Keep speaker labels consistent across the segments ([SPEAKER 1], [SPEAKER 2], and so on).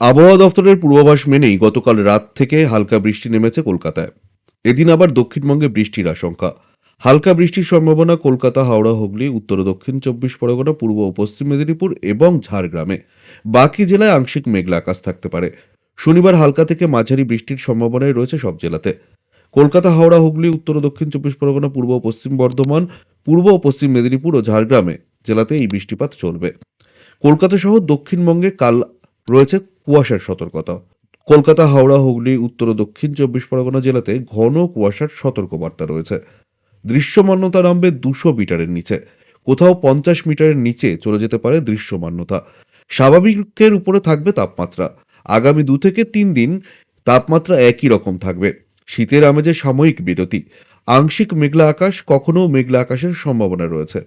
[SPEAKER 1] আবহাওয়া দফতরের পূর্বাভাস মেনেই গতকাল রাত থেকে হালকা বৃষ্টি নেমেছে কলকাতায়। এদিন আবার দক্ষিণবঙ্গে বৃষ্টির আশঙ্কা। হালকা বৃষ্টির সম্ভাবনা কলকাতা, হাওড়া, হুগলি, উত্তর দক্ষিণ চব্বিশ পরগনা, পূর্ব ও পশ্চিম মেদিনীপুর এবং ঝাড়গ্রামে। বাকি জেলায় আংশিক মেঘলা আকাশ থাকতে পারে। শনিবার হালকা থেকে মাঝারি বৃষ্টির সম্ভাবনাই রয়েছে সব জেলাতে। কলকাতা, হাওড়া, হুগলি, উত্তর দক্ষিণ চব্বিশ পরগনা, পূর্ব ও পশ্চিম বর্ধমান, পূর্ব ও পশ্চিম মেদিনীপুর ও ঝাড়গ্রামে জেলাতে এই বৃষ্টিপাত চলবে। কলকাতা সহ দক্ষিণবঙ্গে কাল রয়েছে কুয়াশার সতর্কতা। কলকাতা, হাওড়া, হুগলি, উত্তর ও দক্ষিণ চব্বিশ পরগনা জেলাতে ঘন কুয়াশার সতর্কবার্তা রয়েছে। দৃশ্যমান্যতা নামবে দুশো মিটারের নিচে। কোথাও পঞ্চাশ মিটারের নিচে চলে যেতে পারে দৃশ্যমান্যতা স্বাভাবিকের উপরে থাকবে তাপমাত্রা। আগামী দু থেকে তিন দিন তাপমাত্রা একই রকম থাকবে। শীতের আমেজে সাময়িক বিরতি। আংশিক মেঘলা আকাশ কখনো মেঘলা আকাশের সম্ভাবনা রয়েছে।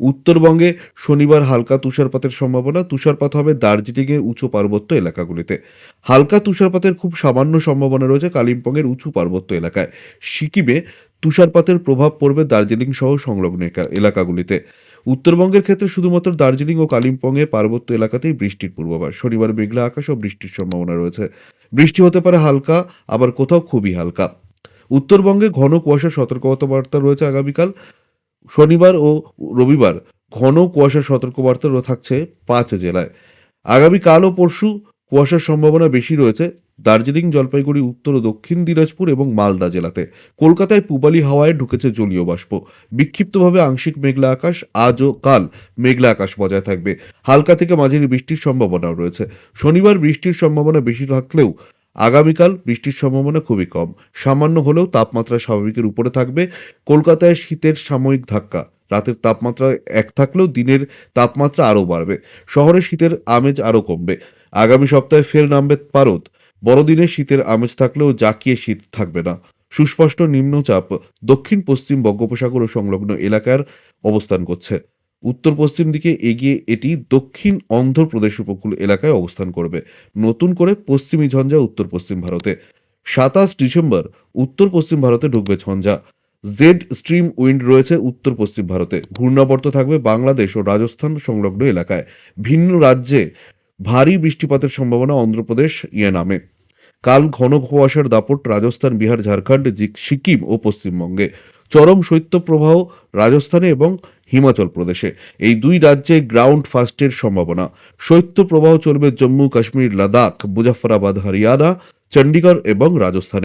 [SPEAKER 1] উত্তরবঙ্গে শনিবার হালকা তুষারপাতের সম্ভাবনা। তুষারপাত হবে দার্জিলিংয়ের উঁচু পার্বত্য এলাকাগুলিতে। হালকা তুষারপাতের খুব সামান্য সম্ভাবনা রয়েছে কালিম্পংয়ের উঁচু পার্বত্য এলাকায়। সিকিমে তুষারপাতের প্রভাব পড়বে দার্জিলিং সহ সংলগ্ন এলাকাগুলিতে। উত্তরবঙ্গের ক্ষেত্রে শুধুমাত্র দার্জিলিং ও কালিম্পংয়ের পার্বত্য এলাকাতেই বৃষ্টির পূর্বাভাস। শনিবার মেঘলা আকাশ ও বৃষ্টির সম্ভাবনা রয়েছে। বৃষ্টি হতে পারে হালকা, আবার কোথাও খুবই হালকা। উত্তরবঙ্গে ঘন কুয়াশার সতর্কতা বার্তা রয়েছে আগামীকাল। শনিবার ও রবিবার ঘন কুয়াশার সতর্কবার্তা থাকছে পাঁচ জেলায়। আগামীকাল ও পরশু কুয়াশার সম্ভাবনা বেশি রয়েছে দার্জিলিং, জলপাইগুড়ি, উত্তর ও দক্ষিণ দিনাজপুর এবং মালদা জেলাতে। কলকাতায় পূবালি হাওয়ায় ঢুকেছে জলীয় বাষ্প। বিক্ষিপ্তভাবে আংশিক মেঘলা আকাশ আজ ও কাল মেঘলা আকাশ বজায় থাকবে। হালকা থেকে মাঝারি বৃষ্টির সম্ভাবনাও রয়েছে। শনিবার বৃষ্টির সম্ভাবনা বেশি থাকলেও আগামীকাল বৃষ্টির সম্ভাবনা খুবই কম। সামান্য হলেও তাপমাত্রা স্বাভাবিকের উপরে থাকবে। কলকাতায় শীতের সাময়িক ধাক্কা। রাতের তাপমাত্রা এক থাকলেও দিনের তাপমাত্রা আরও বাড়বে। শহরে শীতের আমেজ আরও কমবে। আগামী সপ্তাহে ফের নামবে পারদ। বড়দিনে শীতের আমেজ থাকলেও জাকিয়ে শীত থাকবে না। সুস্পষ্ট নিম্নচাপ দক্ষিণ পশ্চিম বঙ্গোপসাগর ও সংলগ্ন এলাকার অবস্থান করছে। উত্তর পশ্চিম দিকে এগিয়ে এটি দক্ষিণ অন্ধ্রপ্রদেশ উপকূল এলাকায় অবস্থান করবে। নতুন করে পশ্চিমী ঝঞ্ঝা উত্তর পশ্চিম ভারতে। সাতাশ ডিসেম্বর উত্তর পশ্চিম ভারতে ঢুকবে ঝঞ্ঝা। জেড স্ট্রিম উইন্ড রয়েছে উত্তর পশ্চিম ভারতে। ঘূর্ণাবর্ত থাকবে বাংলাদেশ ও রাজস্থান সংলগ্ন এলাকায়। ভিন্ন রাজ্যে ভারী বৃষ্টিপাতের সম্ভাবনা অন্ধ্রপ্রদেশ ইয়ে নামে। কাল ঘন কুয়াশার দাপট রাজস্থান, বিহার, ঝাড়খণ্ড সিকিম ও পশ্চিমবঙ্গে। চরম শৈত্যপ্রবাহ রাজস্থানে এবং হিমাচল প্রদেশে। এই দুই রাজ্যে গ্রাউন্ড ফাস্টের সম্ভাবনা। শৈত্যপ্রবাহ চলবে জম্মু কাশ্মীর লাদাখ মুজাফরাবাদ হরিয়ানা চণ্ডীগড় এবং রাজস্থানে।